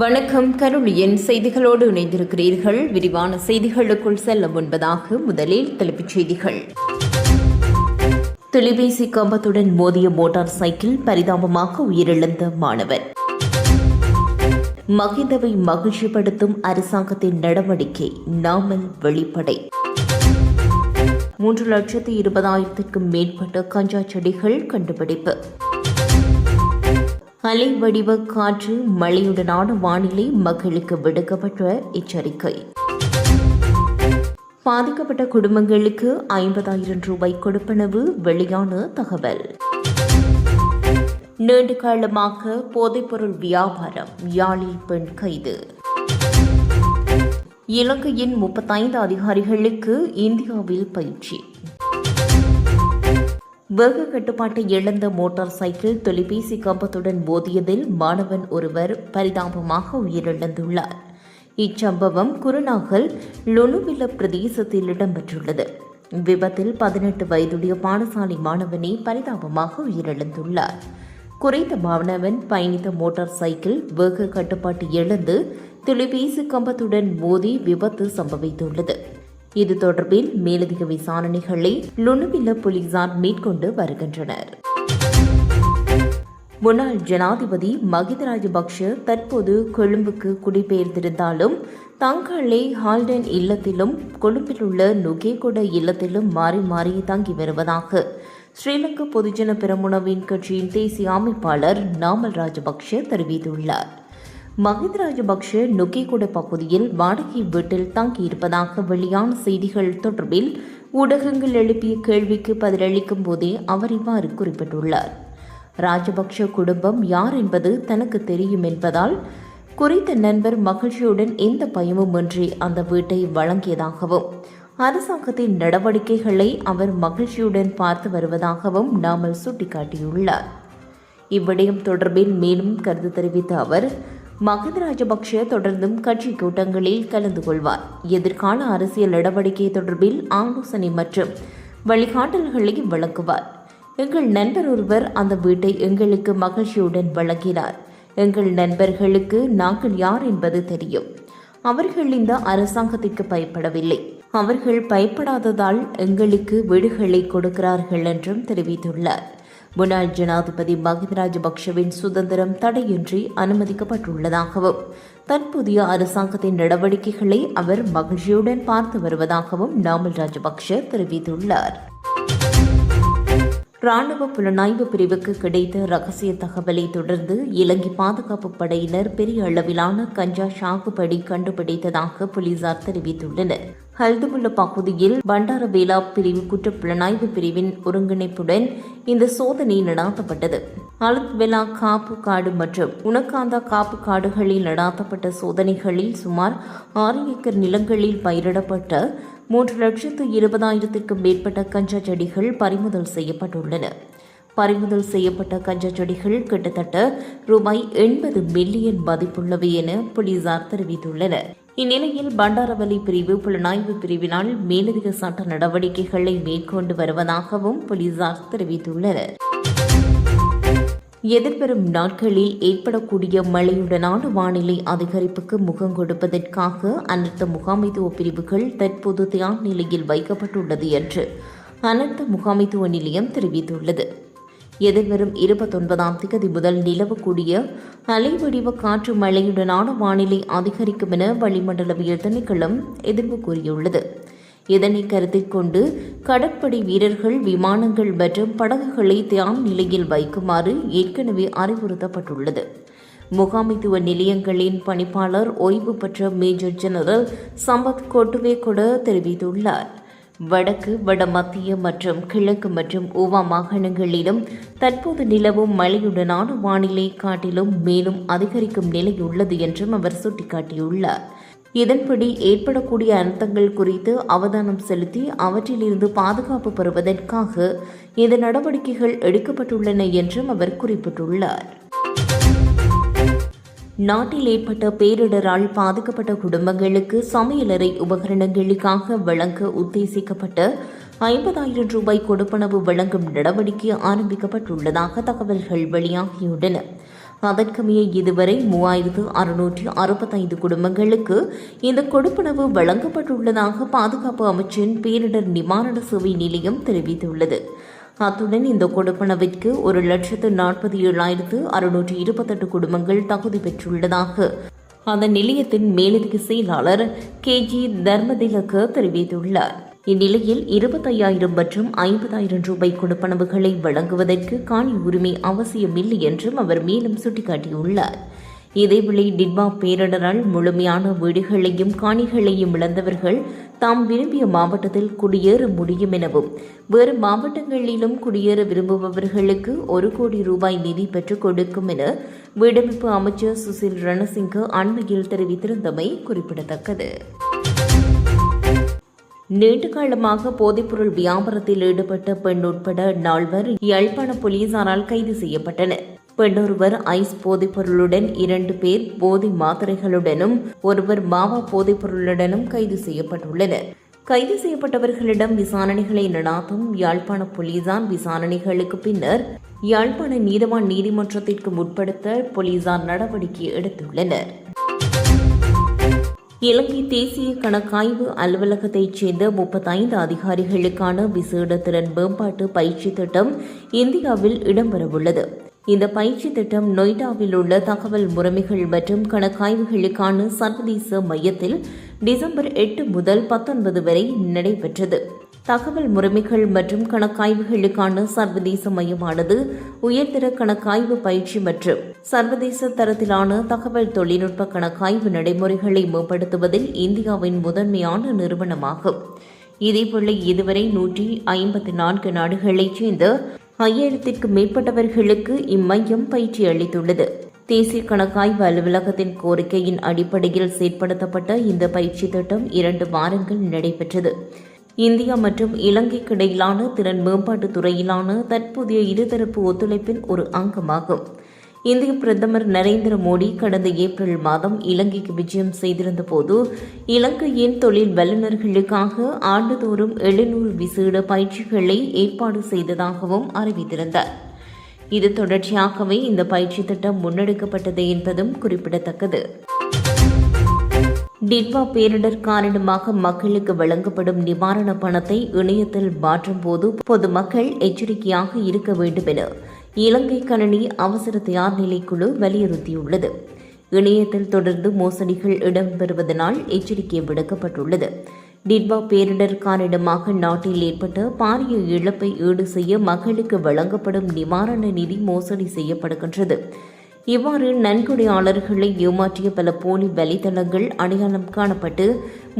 வணக்கம். கருளியின் செய்திகளோடு இணைந்திருக்கிறீர்கள். விரிவான செய்திகளுக்குள் செல்ல முன்பதாக முதலில் தலைப்புச் செய்திகள். தொலைபேசி கம்பத்துடன் மோதிய மோட்டார் சைக்கிள் பரிதாபமாக உயிரிழந்த மாணவர். மகிந்தவை மகிழ்ச்சிப்படுத்தும் அரசாங்கத்தின் நடவடிக்கை நாமல் வெளிப்படை. மூன்று லட்சத்து இருபதாயிரத்திற்கும் மேற்பட்ட கஞ்சா செடிகள் கண்டுபிடிப்பு. அலை வடிவ காற்று மழையுடனான வானிலை மக்களுக்கு விடுக்கப்பட்ட எச்சரிக்கை. பாதிக்கப்பட்ட குடும்பங்களுக்கு ஐம்பதாயிரம் ரூபாய் கொடுப்பனவு வெளியான தகவல். நீண்ட காலமாக போதைப்பொருள் வியாபாரம் யாழில் பெண் கைது. இலங்கையின் முப்பத்தைந்து அதிகாரிகளுக்கு இந்தியாவில் பயிற்சி. வேக கட்டுப்பாட்டை இழந்த மோட்டார் சைக்கிள் தொலைபேசி கம்பத்துடன் மோதியதில் மாணவன் ஒருவர் பரிதாபமாக உயிரிழந்துள்ளார். இச்சம்பவம் குருநாகல் லொலுவில பிரதேசத்தில் இடம்பெற்றுள்ளது. விபத்தில் பதினெட்டு வயதுடைய பாடசாலை மாணவனே பரிதாபமாக உயிரிழந்துள்ளார். குறைந்த மாணவன் பயணித்த மோட்டார் சைக்கிள் வேக கட்டுப்பாட்டு இழந்து தொலைபேசி கம்பத்துடன் மோதி விபத்து சம்பவித்துள்ளது. இது தொடர்பில் மேலதிக விசாரணைகளை லுணுவில போலீசார் மேற்கொண்டு வருகின்றனர். முன்னாள் ஜனாதிபதி மகிந்த ராஜபக்ஷ தற்போது கொழும்புக்கு குடிபெயர்ந்திருந்தாலும் தங்களை ஹால்டன் இல்லத்திலும் கொழும்பில் உள்ள நுகேகொட இல்லத்திலும் மாறி மாறி தங்கி வருவதாக ஸ்ரீலங்கா பொதுஜன பெரமுனவின் கட்சியின் தேசிய அமைப்பாளர் நாமல் ராஜபக்ஷ தெரிவித்துள்ளார். மகிந்த ராஜபக்ஷ நொக்கிகூட பகுதியில் வாடகை வீட்டில் தங்கியிருப்பதாக வெளியான செய்திகள் தொடர்பில் ஊடகங்கள் எழுப்பிய கேள்விக்கு பதிலளிக்கும் போதே அவர் இவ்வாறு குறிப்பிட்டுள்ளார். ராஜபக்ஷ குடும்பம் யார் என்பது தனக்கு தெரியும் என்பதால் குறித்த நண்பர் மகிழ்ச்சியுடன் எந்த பயமுமின்றி அந்த வீட்டை வழங்கியதாகவும் அரசாங்கத்தின் நடவடிக்கைகளை அவர் மகிழ்ச்சியுடன் பார்த்து வருவதாகவும் நாமல் சுட்டிக்காட்டியுள்ளார். இவ்விடயம் தொடர்பில் மேலும் கருத்து தெரிவித்த அவர் மகிந்த ராஜபக்ஷ தொடர்ந்தும் கட்சி கூட்டங்களில் கலந்து கொள்வார். எதிர்கால அரசியல் நடவடிக்கை தொடர்பில் ஆலோசனை மற்றும் வழிகாட்டல்களை வழங்குவார். எங்கள் நண்பர் ஒருவர் அந்த வீட்டை எங்களுக்கு மகிழ்ச்சியுடன் வழங்கினார். எங்கள் நண்பர்களுக்கு நாங்கள் யார் என்பது தெரியும். அவர்கள் இந்த அரசாங்கத்திற்கு பயப்படவில்லை. அவர்கள் பயப்படாததால் எங்களுக்கு வீடுகளை கொடுக்கிறார்கள் என்றும் தெரிவித்துள்ளார். முன்னாள் ஜனாதிபதி மகிந்த ராஜபக்ஷவின் சுதந்திரம் தடையின்றி அனுமதிக்கப்பட்டுள்ளதாகவும் தற்போதைய அரசாங்கத்தின் நடவடிக்கைகளை அவர் மகிழ்ச்சியுடன் பார்த்து வருவதாகவும் நாமல் ராஜபக்ஷ தெரிவித்துள்ளார். ராணுவ புலனாய்வு பிரிவுக்கு கிடைத்த ரகசிய தகவலை தொடர்ந்து இலங்கை பாதுகாப்பு படையினர் பெரிய அளவிலான கஞ்சா சாகுபடி கண்டுபிடித்ததாக போலீசார் தெரிவித்துள்ளனர். ஹல்துமுல்ல பகுதியில் பண்டாரவேலா பிரிவு குற்ற புலனாய்வு பிரிவின் ஒருங்கிணைப்புடன் இந்த சோதனை நடாத்தப்பட்டது. அலுத்வெலா காப்பு காடு மற்றும் உனக்காந்தா காப்பு காடுகளில் நடாத்தப்பட்ட சோதனைகளில் சுமார் ஆறு ஏக்கர் நிலங்களில் பயிரிடப்பட்ட மூன்று லட்சத்து இருபதாயிரத்திற்கும் மேற்பட்ட கஞ்சா செடிகள் பறிமுதல் செய்யப்பட்டுள்ளன. பறிமுதல் செய்யப்பட்ட கஞ்சா செடிகள் கிட்டத்தட்ட ரூபாய் எண்பது மில்லியன் மதிப்புள்ளவை என போலீசார் தெரிவித்துள்ளனர். இந்நிலையில் பண்டாரவலி பிரிவு புலனாய்வு பிரிவினால் மேலதிக சட்ட நடவடிக்கைகளை மேற்கொண்டு வருவதாகவும் போலீசார் தெரிவித்துள்ளனர். எதிர்வரும் நாட்களில் ஏற்படக்கூடிய மழையுடனான வானிலை அதிகரிப்புக்கு முகம் கொடுப்பதற்காக அனர்த்த முகாமைத்துவ பிரிவுகள் தற்போது தயார் நிலையில் வைக்கப்பட்டுள்ளது என்று அனர்த்த முகாமைத்துவ நிலையம் தெரிவித்துள்ளது. எதிர்வரும் இருபத்தொன்பதாம் திகதி முதல் நிலவக்கூடிய அலைவடிவ காற்று மழையுடனான வானிலை அதிகரிக்கும் என வளிமண்டலவியல் திணைக்களம் எதிர்ப்பு கூறியுள்ளது. இதனை கருத்தில் கொண்டு கடற்படை வீரர்கள் விமானங்கள் மற்றும் படகுகளை தியாம் நிலையில் வைக்குமாறு ஏற்கனவே அறிவுறுத்தப்பட்டுள்ளது. முகாமைத்துவ நிலையங்களின் பணிப்பாளர் ஓய்வு பெற்ற மேஜர் ஜெனரல் சம்பத் கொட்டுவே கூட தெரிவித்துள்ளார். வடக்கு வடமத்திய மற்றும் கிழக்கு மற்றும் ஓவா மாகாணங்களிலும் தற்போது நிலவும் மழையுடனான வானிலை காட்டிலும் மேலும் அதிகரிக்கும் நிலை உள்ளது என்றும் அவர் சுட்டிக்காட்டியுள்ளார். இதன்படி ஏற்படக்கூடிய அனர்த்தங்கள் குறித்து அவதானம் செலுத்தி அவற்றிலிருந்து பாதுகாப்பு பெறுவதற்காக இந்த நடவடிக்கைகள் எடுக்கப்பட்டுள்ளன என்றும் அவர் குறிப்பிட்டுள்ளார். நாட்டில் ஏற்பட்ட பேரிடரால் பாதிக்கப்பட்ட குடும்பங்களுக்கு சமையலறை உபகரணங்களுக்காக வழங்க உத்தேசிக்கப்பட்ட ஐம்பதாயிரம் ரூபாய் கொடுப்பனவு வழங்கும் நடவடிக்கை ஆரம்பிக்கப்பட்டுள்ளதாக தகவல்கள் வெளியாகியுள்ளன. அதற்குமே இதுவரை மூவாயிரத்து அறுநூற்றி அறுபத்தைந்து குடும்பங்களுக்கு இந்த கொடுப்பனவு வழங்கப்பட்டுள்ளதாக பாதுகாப்பு அமைச்சின் பேரிடர் நிவாரண சேவை நிலையம் தெரிவித்துள்ளது. அத்துடன் இந்த கொடுப்பனவிற்கு ஒரு லட்சத்து நாற்பத்தி ஏழாயிரத்து அறுநூற்றி இருபத்தெட்டு குடும்பங்கள் தகுதி பெற்றுள்ளதாக. அந்த நிலையத்தின் மேலதிக செயலாளர் கே ஜி தர்மதிலக்க தெரிவித்துள்ளார். இந்நிலையில் இருபத்தையாயிரம் மற்றும் ஐம்பதாயிரம் ரூபாய் கொடுப்பனவுகளை வழங்குவதற்கு காணி உரிமை அவசியமில்லை என்றும் அவர் மேலும் சுட்டிக்காட்டியுள்ளார். இதேவேளை டிட்வா பேரிடரால் முழுமையான வீடுகளையும் காணிகளையும் இழந்தவர்கள் தாம் விரும்பிய மாவட்டத்தில் குடியேற முடியும் எனவும் வேறு மாவட்டங்களிலும் குடியேற விரும்புபவர்களுக்கு ஒரு கோடி ரூபாய் நிதி பெற்றுக் கொடுக்கும் என வீடமைப்பு அமைச்சர் சுசில் ரணசிங்க அண்மையில் தெரிவித்திருந்தமை குறிப்பிடத்தக்கது. நீண்ட காலமாக போதைப்பொருள் வியாபாரத்தில் ஈடுபட்ட பெண் உட்பட நால்வர் யாழ்ப்பாண போலீசாரால் கைது செய்யப்பட்டனர். பெண்ணொருவர் ஐஸ் போதைப்பொருளுடன் இரண்டு பேர் போதை மாத்திரைகளுடனும் ஒருவர் மாவா போதைப்பொருளுடனும் கைது செய்யப்பட்டுள்ளனர். கைது செய்யப்பட்டவர்களிடம் விசாரணைகளை நடாத்தும் யாழ்ப்பாண போலீசார் விசாரணைகளுக்கு பின்னர் யாழ்ப்பாண நீதவான் நீதிமன்றத்திற்கு முற்படுத்த போலீசார் நடவடிக்கை எடுத்துள்ளனர். இலங்கை தேசிய கணக்காய்வு அலுவலகத்தைச் சேர்ந்த முப்பத்தைந்து அதிகாரிகளுக்கான விசேட திறன் மேம்பாட்டு பயிற்சி திட்டம் இந்தியாவில் இடம்பெறவுள்ளது. இந்த பயிற்சி திட்டம் நொய்டாவில் உள்ள தகவல் முறைமைகள் மற்றும் கணக்காய்வுகளுக்கான சர்வதேச மையத்தில் டிசம்பர் எட்டு முதல் பத்தொன்பது வரை நடைபெற்றது. தகவல் முறைமைகள் மற்றும் கணக்காய்வுகளுக்கான சர்வதேச மையமானது உயர்தர கணக்காய்வு பயிற்சி மற்றும் சர்வதேச தரத்திலான தகவல் தொழில்நுட்ப கணக்காய்வு நடைமுறைகளை மேம்படுத்துவதில் இந்தியாவின் முதன்மையான நிறுவனமாகும். இதேபோல இதுவரை நூற்றி ஐம்பத்தி நான்கு நாடுகளைச் சேர்ந்த ஐயாயிரத்திற்கு மேற்பட்டவர்களுக்கு இம்மையம் பயிற்சி அளித்துள்ளது. தேசிய கணக்காய்வு அலுவலகத்தின் கோரிக்கையின் அடிப்படையில் செயற்படுத்தப்பட்ட இந்த பயிற்சி திட்டம் இரண்டு வாரங்கள் நடைபெற்றது. இந்தியா மற்றும் இலங்கைக்கு இடையிலான திறன் மேம்பாட்டுத் துறையிலான தற்போதைய இருதரப்பு ஒத்துழைப்பின் ஒரு அங்கமாகும். இந்திய பிரதமர் நரேந்திர மோடி கடந்த ஏப்ரல் மாதம் இலங்கைக்கு விஜயம் செய்திருந்த போது இலங்கையின் தொழில் வல்லுநர்களுக்காக ஆண்டுதோறும் எழுநூறு விசேட பயிற்சிகளை ஏற்பாடு செய்ததாகவும் அறிவித்திருந்தார். இது தொடர்ச்சியாகவே இந்த பயிற்சி திட்டம் முன்னெடுக்கப்பட்டது என்பதும் குறிப்பிடத்தக்கது. டிட்வா பேரிடர் காரணமாக மக்களுக்கு வழங்கப்படும் நிவாரண பணத்தை இணையத்தில் மாற்றும் போது பொதுமக்கள் எச்சரிக்கையாக இருக்க வேண்டும் என இலங்கை கணனி அவசர தயார் நிலைக்குழு வலியுறுத்தியுள்ளது. இணையத்தில் தொடர்ந்து மோசடிகள் இடம்பெறுவதனால் எச்சரிக்கை விடுக்கப்பட்டுள்ளது. டிட்வா பேரிடர் காரணமாக நாட்டில் ஏற்பட்ட பாரிய இழப்பை ஈடு செய்ய மக்களுக்கு வழங்கப்படும் நிவாரண நிதி மோசடி செய்யப்படுகின்றது. இவ்வாறு நன்கொடையாளர்களை ஏமாற்றிய பல போலி வலைதளங்கள் அடையாளம் காணப்பட்டு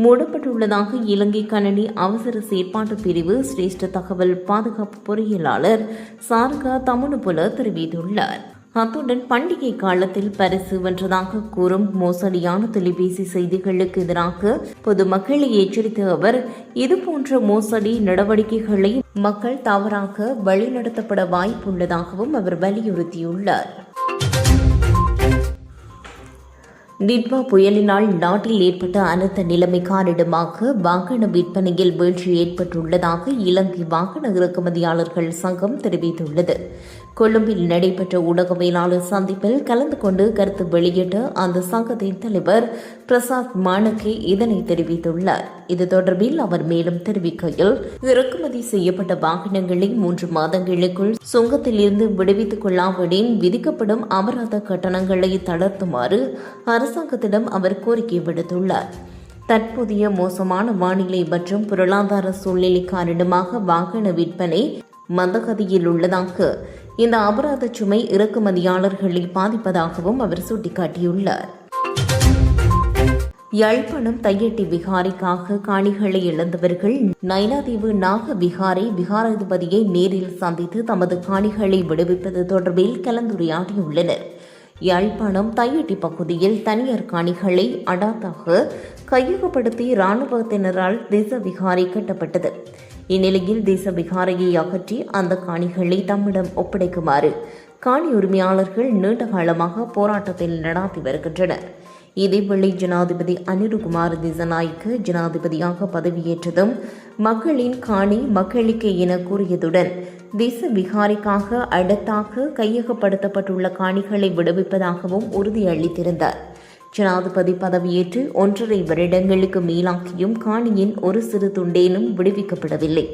மூடப்பட்டுள்ளதாக இலங்கை கணனி அவசர செயற்பாட்டு பிரிவு சிரேஷ்ட தகவல் பாதுகாப்பு பொறியியலாளர் சாரகா தமனுபுல தெரிவித்துள்ளார். அத்துடன் பண்டிகை காலத்தில் பரிசு வென்றதாக கூறும் மோசடியான தொலைபேசி செய்திகளுக்கு எதிராக பொதுமக்களை எச்சரித்த அவர் இதுபோன்ற மோசடி நடவடிக்கைகளை மக்கள் தவறாக வழிநடத்தப்பட வாய்ப்புள்ளதாகவும் அவர் வலியுறுத்தியுள்ளார். டிட்வா புயலினால் நாட்டில் ஏற்பட்ட அனர்த்த நிலைமை காரணமாக வாகன விற்பனையில் வீழ்ச்சி ஏற்பட்டுள்ளதாக இலங்கை வாகன இறக்குமதியாளர்கள் சங்கம் தெரிவித்துள்ளது. கொழும்பில் நடைபெற்ற ஊடகவியலாளர் சந்திப்பில் கலந்து கொண்டு கருத்து வெளியிட்ட அந்த சங்கத்தின் தலைவர் பிரசாத் மாணக்கே இதனை தெரிவித்துள்ளார். இது தொடர்பில் அவர் மேலும் தெரிவிக்கையில் இறக்குமதி செய்யப்பட்ட வாகனங்களை மூன்று மாதங்களுக்குள் சுங்கத்திலிருந்து விடுவித்துக் கொள்ளாவிடின் விதிக்கப்படும் அபராத கட்டணங்களை தளர்த்துமாறு அரசாங்கத்திடம் அவர் கோரிக்கை விடுத்துள்ளார். தற்போதைய மோசமான வானிலை மற்றும் பொருளாதார சூழ்நிலை காரணமாக வாகன விற்பனை மந்தகதியில் உள்ளதாக இந்த அபராத சுமை இறக்குமதியாளர்களை பாதிப்பதாகவும் அவர் சுட்டிக்காட்டியுள்ளார். யாழ்ப்பாணம் தையட்டி விகாரிக்காக காணிகளை இழந்தவர்கள் நைனாதீவு நாக விகாரை விகாராதிபதியை நேரில் சந்தித்து தமது காணிகளை விடுவிப்பது தொடர்பில் கலந்துரையாடியுள்ளனர். யாழ்ப்பாணம் தையட்டி பகுதியில் தனியார் காணிகளை அடாத்தாக கையகப்படுத்தி இராணுவத்தினரால் தேச விகாரை கட்டப்பட்டது. இந்நிலையில் தேச விகாரையை அகற்றி அந்த காணிகளை தம்மிடம் ஒப்படைக்குமாறு காணி உரிமையாளர்கள் நீண்ட காலமாக போராட்டத்தில் நடாத்தி வருகின்றனர். இதேவேளை ஜனாதிபதி அனிருகுமார் திசநாய்க்கு ஜனாதிபதியாக பதவியேற்றதும் மக்களின் காணி மக்களுக்கு என கூறியதுடன் தேச விகாரிக்காக அடுத்தாக கையகப்படுத்தப்பட்டுள்ள காணிகளை விடுவிப்பதாகவும் உறுதியளித்திருந்தார். ஜனாதிபதி பதவியேற்று ஒன்றரை வருடங்களுக்கு மேலாக்கியும் காணியின் ஒரு சிறு துண்டேனும் விடுவிக்கப்படவில்லை.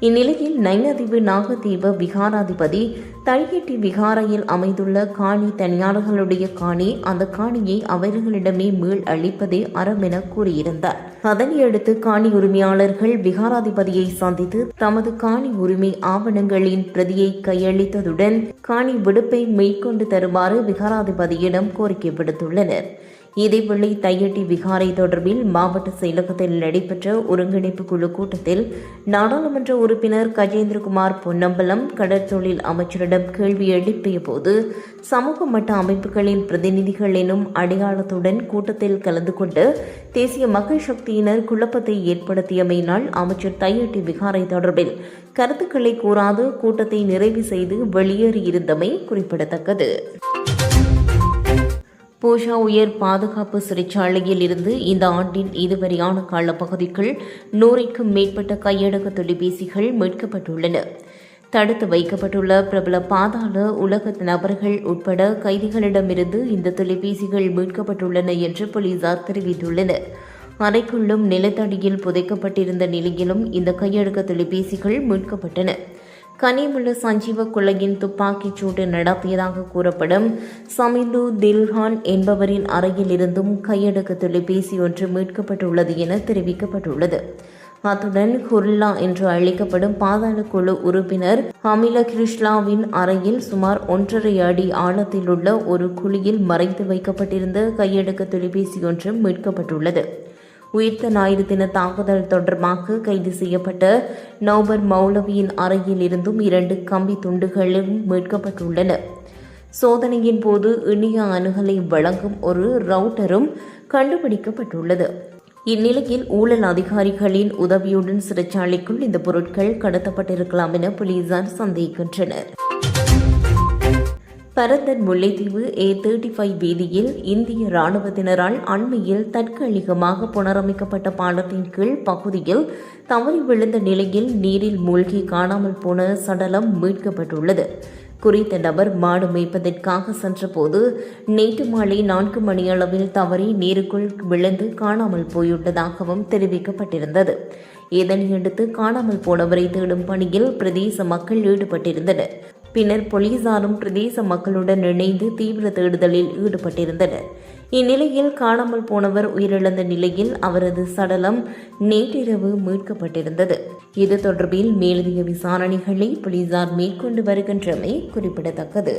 இந்நிலையில் நைனதீவு நாகதீப விகாராதிபதி தழியட்டி விகாரையில் அமைந்துள்ள காணி தனியார்களுடைய காணி அந்த காணியை அவர்களிடமே மீள் அளிப்பதே அறம் என கூறியிருந்தார். அதனையடுத்து காணி உரிமையாளர்கள் விகாராதிபதியை சந்தித்து தமது காணி உரிமை ஆவணங்களின் பிரதியை கையளித்ததுடன் காணி விடுப்பை மேற்கொண்டு தருமாறு விகாராதிபதியிடம் கோரிக்கை விடுத்துள்ளனர். இதேவேளை தையட்டி விகாரை தொடர்பில் மாவட்ட செயலகத்தில் நடைபெற்ற ஒருங்கிணைப்பு குழு கூட்டத்தில் நாடாளுமன்ற உறுப்பினர் கஜேந்திரகுமார் பொன்னம்பலம் கடற்தொழில் அமைச்சரிடம் கேள்வி எழுப்பிய போது சமூக மட்ட அமைப்புகளின் பிரதிநிதிகள் எனும் அடையாளத்துடன் கூட்டத்தில் கலந்து கொண்டு தேசிய மக்கள் சக்தியினர் குழப்பத்தை ஏற்படுத்தியமையினால் அமைச்சர் தையட்டி விகாரை தொடர்பில் கருத்துக்களை கூறாது கூட்டத்தை நிறைவு செய்து வெளியேறியிருந்தமை குறிப்பிடத்தக்கது. பூஷா உயர் பாதுகாப்பு சிறைச்சாலையில் இருந்து இந்த ஆண்டின் இதுவரையான காலப்பகுதிக்குள் நூறுக்கும் மேற்பட்ட கையடக்க தொலைபேசிகள் மீட்கப்பட்டுள்ளன. தடுத்து வைக்கப்பட்டுள்ள பிரபல பாதாள உலக நபர்கள் உட்பட கைதிகளிடமிருந்து இந்த தொலைபேசிகள் மீட்கப்பட்டுள்ளன என்று போலீசார் தெரிவித்துள்ளனர். அறைக்குள்ளும் நிலத்தடியில் புதைக்கப்பட்டிருந்த நிலையிலும் இந்த கையடக்க தொலைபேசிகள் மீட்கப்பட்டன. கனிமுள்ள சஞ்சீவ கொள்ளையின் துப்பாக்கிச் சூடு நடத்தியதாக கூறப்படும் சமிந்து தில்ஹான் என்பவரின் அறையில் இருந்தும் கையடக்க தொலைபேசி ஒன்று மீட்கப்பட்டுள்ளது என தெரிவிக்கப்பட்டுள்ளது. அத்துடன் குர்லா என்று அழைக்கப்படும் பாதாள குழு உறுப்பினர் அமில கிருஷ்ணாவின் அறையில் சுமார் ஒன்றரை அடி ஆழத்தில் உள்ள ஒரு குழியில் மறைத்து வைக்கப்பட்டிருந்த கையடக்க தொலைபேசி ஒன்றும் மீட்கப்பட்டுள்ளது. உயிர்த்த ஞாயிறு தின தாக்குதல் தொடர்பாக கைது செய்யப்பட்ட நௌபர் மௌலவியின் அறையில் இருந்தும் இரண்டு கம்பி துண்டுகளும் மீட்கப்பட்டுள்ளன. சோதனையின் போது இணைய அணுகலை வழங்கும் ஒரு ரவுட்டரும் கண்டுபிடிக்கப்பட்டுள்ளது. இந்நிலையில் ஊழல் அதிகாரிகளின் உதவியுடன் சிறைச்சாலைக்குள் இந்த பொருட்கள் கடத்தப்பட்டிருக்கலாம் என போலீசார் சந்தேகிக்கின்றனர். Paranthan Mullaitivu A thirty five வீதியில் இந்திய ராணுவத்தினரால் அண்மையில் தற்காலிகமாக புனரமைக்கப்பட்ட பாலத்தின் கீழ் பகுதியில் தவறி விழுந்த நிலையில் நீரில் மூழ்கி காணாமல் போன சடலம் மீட்கப்பட்டுள்ளது. குறித்த நபர் மாடு மேய்ப்பதற்காக சென்றபோது நேற்று மாலை நான்கு மணியளவில் தவறி நீருக்குள் விழுந்து காணாமல் போயுள்ளதாகவும் தெரிவிக்கப்பட்டிருந்தது. இதனையடுத்து காணாமல் போனவரை தேடும் பணியில் பிரதேச மக்கள் ஈடுபட்டிருந்தனர். பின்னர் போலீசாரும் பிரதேச மக்களுடன் இணைந்து தீவிர தேடுதலில் ஈடுபட்டிருந்தனர். இந்நிலையில் காணாமல் போனவர் உயிரிழந்த நிலையில் அவரது சடலம் நேற்றிரவு மீட்கப்பட்டிருந்தது. இது தொடர்பில் மேலதிக விசாரணைகளை போலீசார் மேற்கொண்டு வருகின்றமை குறிப்பிடத்தக்கது.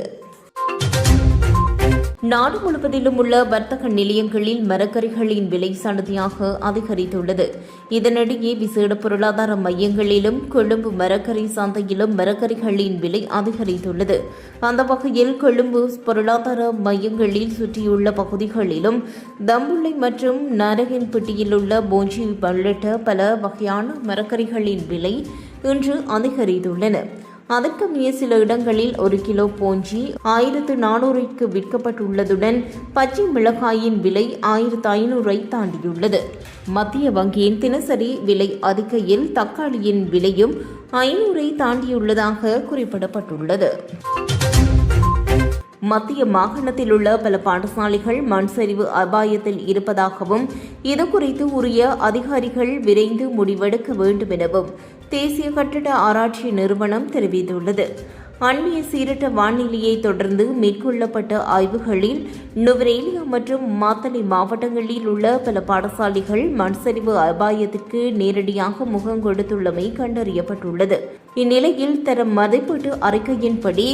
நாடு முழுவதிலும் உள்ள வர்த்தக நிலையங்களில் மரக்கறிகளின் விலை சடதியாக அதிகரித்துள்ளது. இதனிடையே விசேட பொருளாதார மையங்களிலும் கொழும்பு மரக்கறி சந்தையிலும் மரக்கறிகளின் விலை அதிகரித்துள்ளது. அந்த வகையில் கொழும்பு பொருளாதார மையங்களில் சுற்றியுள்ள பகுதிகளிலும் தம்புள்ளை மற்றும் நரகன்பட்டியில் உள்ள போஞ்சி உள்ளிட்ட பல வகையான மரக்கறிகளின் விலை இன்று அதிகரித்துள்ளன. அதற்கமைய சில இடங்களில் ஒரு கிலோ போஞ்சி ஆயிரத்து நானூறுக்கு விற்கப்பட்டுள்ளதுடன் பச்சை மிளகாயின் விலை ஆயிரத்து ஐநூறை தாண்டியுள்ளது. மத்திய வங்கியின் தினசரி விலை அதிகையில் தக்காளியின் விலையும் ஐநூறை தாண்டியுள்ளதாக குறிப்பிடப்பட்டுள்ளது. மத்திய மாகாணத்தில் உள்ள பல பாடசாலைகள் மண் சரிவு அபாயத்தில் இருப்பதாகவும் இது குறித்து உரிய அதிகாரிகள் விரைந்து முடிவெடுக்க வேண்டும் எனவும் தேசிய கட்டிட ஆராய்ச்சி நிறுவனம் தெரிவித்துள்ளது. அண்மைய சீரற்ற வானிலையை தொடர்ந்து மேற்கொள்ளப்பட்ட ஆய்வுகளில் நுவரேலியா மற்றும் மாத்தளை மாவட்டங்களில் உள்ள பல பாடசாலைகள் மண்சரிவு அபாயத்திற்கு நேரடியாக முகம் கொடுத்துள்ளமை கண்டறியப்பட்டுள்ளது. இந்நிலையில் தரம் மதிப்பீட்டு அறிக்கையின்படி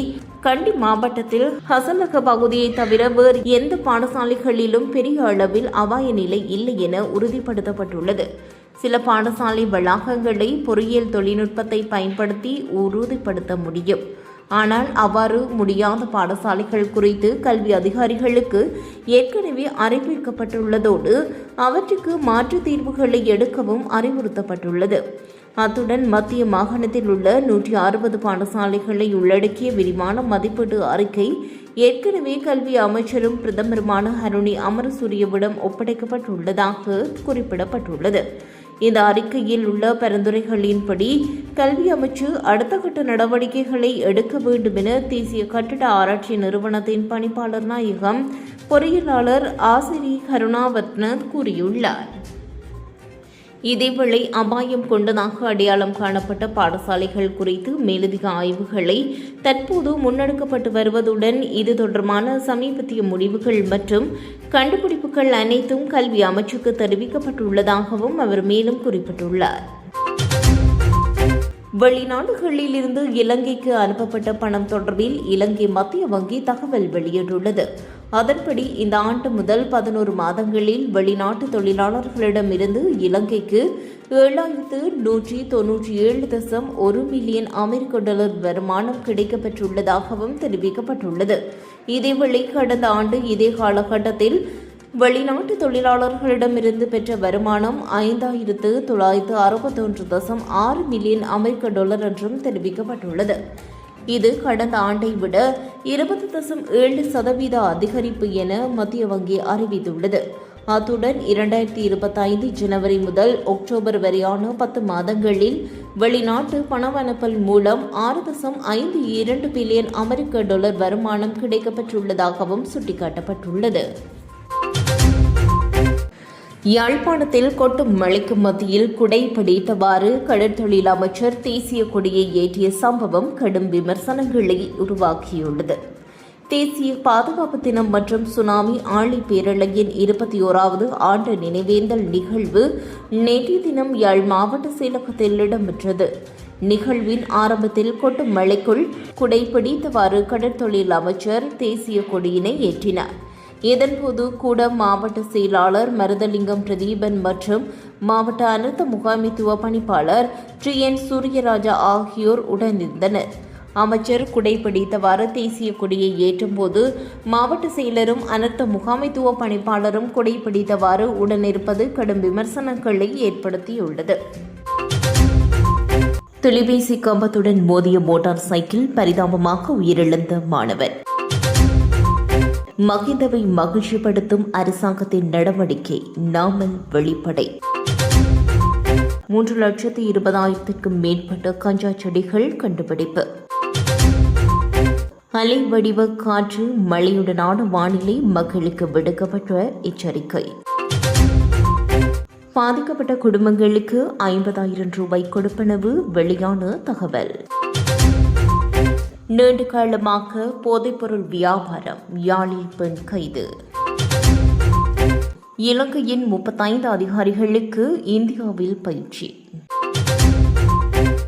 கண்டி மாவட்டத்தில் ஹசலக பகுதியை தவிர வேறு எந்த பாடசாலைகளிலும் பெரிய அளவில் அபாய நிலை இல்லை என உறுதிப்படுத்தப்பட்டுள்ளது. சில பாடசாலை வளாகங்களை பொறியியல் தொழில்நுட்பத்தை பயன்படுத்தி உறுதிப்படுத்த முடியும். ஆனால் அவ்வாறு முடியாத பாடசாலைகள் குறித்து கல்வி அதிகாரிகளுக்கு ஏற்கனவே அறிவிக்கப்பட்டுள்ளதோடு அவற்றுக்கு மாற்று தீர்வுகளை எடுக்கவும் அறிவுறுத்தப்பட்டுள்ளது. அத்துடன் மத்திய மாகாணத்தில் உள்ள நூற்றி அறுபது பாடசாலைகளை உள்ளடக்கிய விரிவான மதிப்பீட்டு அறிக்கை ஏற்கனவே கல்வி அமைச்சரும் பிரதமருமான ஹருணி அமரசூரியவிடம் ஒப்படைக்கப்பட்டுள்ளதாக குறிப்பிடப்பட்டுள்ளது. இந்த அறிக்கையில் உள்ள பரிந்துரைகளின்படி கல்வி அமைச்சு அடுத்த கட்ட நடவடிக்கைகளை எடுக்க வேண்டும் என தேசிய கட்டிட ஆராய்ச்சி நிறுவனத்தின் பணிப்பாளர் நாயகம் பொறியியலாளர் ஆசிரி கருணாவத்ன கூறியுள்ளார். இதேவேளை அபாயம் கொண்டதாக அடையாளம் காணப்பட்ட பாடசாலைகள் குறித்து மேலதிக ஆய்வுகளை தற்போது முன்னெடுக்கப்பட்டு வருவதுடன் இது தொடர்பான சமீபத்திய முடிவுகள் மற்றும் கண்டுபிடிப்புகள் அனைத்தும் கல்வி அமைச்சுக்கு தெரிவிக்கப்பட்டுள்ளதாகவும் அவர் மேலும் குறிப்பிட்டுள்ளார். வெளிநாடுகளில் இருந்து இலங்கைக்கு அனுப்பப்பட்ட பணம் தொடர்பில் இலங்கை மத்திய வங்கி தகவல் வெளியிட்டுள்ளது. அதன்படி இந்த ஆண்டு முதல் பதினோரு மாதங்களில் வெளிநாட்டு தொழிலாளர்களிடமிருந்து இலங்கைக்கு ஏழாயிரத்து நூற்றி தொன்னூற்றி ஏழு தசம் ஒரு மில்லியன் அமெரிக்க டாலர் வருமானம் கிடைக்கப்பெற்றுள்ளதாகவும் தெரிவிக்கப்பட்டுள்ளது. இதேவேளை கடந்த ஆண்டு இதே காலகட்டத்தில் வெளிநாட்டு தொழிலாளர்களிடமிருந்து பெற்ற வருமானம் ஐந்தாயிரத்து தொள்ளாயிரத்து அறுபத்தொன்று தசம் ஆறு மில்லியன் அமெரிக்க டாலர் என்றும் தெரிவிக்கப்பட்டுள்ளது. இது கடந்த ஆண்டை விட இருபது தசம் ஏழு சதவீத அதிகரிப்பு என மத்திய வங்கி அறிவித்துள்ளது. அத்துடன் இரண்டாயிரத்தி இருபத்தைந்து ஜனவரி முதல் அக்டோபர் வரையான பத்து மாதங்களில் வெளிநாட்டு பணவனப்பல் மூலம் ஆறு தசம் ஐந்து இரண்டு பில்லியன் அமெரிக்க டாலர் வருமானம் கிடைக்கப்பெற்றுள்ளதாகவும் சுட்டிக்காட்டப்பட்டுள்ளது. யாழ்ப்பாணத்தில் கொட்டும் மழைக்கு மத்தியில் குடை பிடித்தவாறு கடற்தொழில் அமைச்சர் தேசிய கொடியை ஏற்றிய சம்பவம் கடும் விமர்சனங்களை உருவாக்கியுள்ளது. தேசிய பாதுகாப்பு தினம் மற்றும் சுனாமி ஆழி பேரழகின் இருபத்தி ஓராவது ஆண்டு நினைவேந்தல் நிகழ்வு நேற்றைய தினம் யாழ் மாவட்ட செயலகத்தில் இடம்பெற்றது. நிகழ்வின் ஆரம்பத்தில் கொட்டும் மழைக்குள் குடை பிடித்தவாறு கடற்தொழில் அமைச்சர் தேசிய கொடியினை ஏற்றினார். இதன்போது கூட மாவட்ட செயலாளர் மருதலிங்கம் பிரதீபன் மற்றும் மாவட்ட அனர்த்த முகாமித்துவ பணிப்பாளர் டி என் சூரியராஜா ஆகியோர் உடனிருந்தனர். அமைச்சர் குடைபிடித்தவாறு தேசிய கொடியை ஏற்றும்போது மாவட்ட செயலரும் அனர்த்த முகாமைத்துவ பணிப்பாளரும் குடைபிடித்தவாறு உடனிருப்பது கடும் விமர்சனங்களை ஏற்படுத்தியுள்ளது. தொலைபேசி கம்பத்துடன் மோதிய மோட்டார் சைக்கிள் பரிதாபமாக உயிரிழந்த மாணவர். மகிந்தவை மகிழ்ச்சிப்படுத்தும் அரசாங்கத்தின் நடவடிக்கை நாமல் வெளிப்படை. மூன்று லட்சத்து இருபதாயிரத்திற்கும் மேற்பட்ட கஞ்சா செடிகள் கண்டுபிடிப்பு. அலை வடிவ காற்று மழையுடனான வானிலை மக்களுக்கு விடுக்கப்பட்ட எச்சரிக்கை. பாதிக்கப்பட்ட குடும்பங்களுக்கு ஐம்பதாயிரம் ரூபாய் கொடுப்பனவு வெளியான தகவல். நீண்ட காலமாக போதைப்பொருள் வியாபாரம் யாழில் பெண் கைது. இலங்கையின் முப்பத்தைந்து அதிகாரிகளுக்கு இந்தியாவில் பயிற்சி.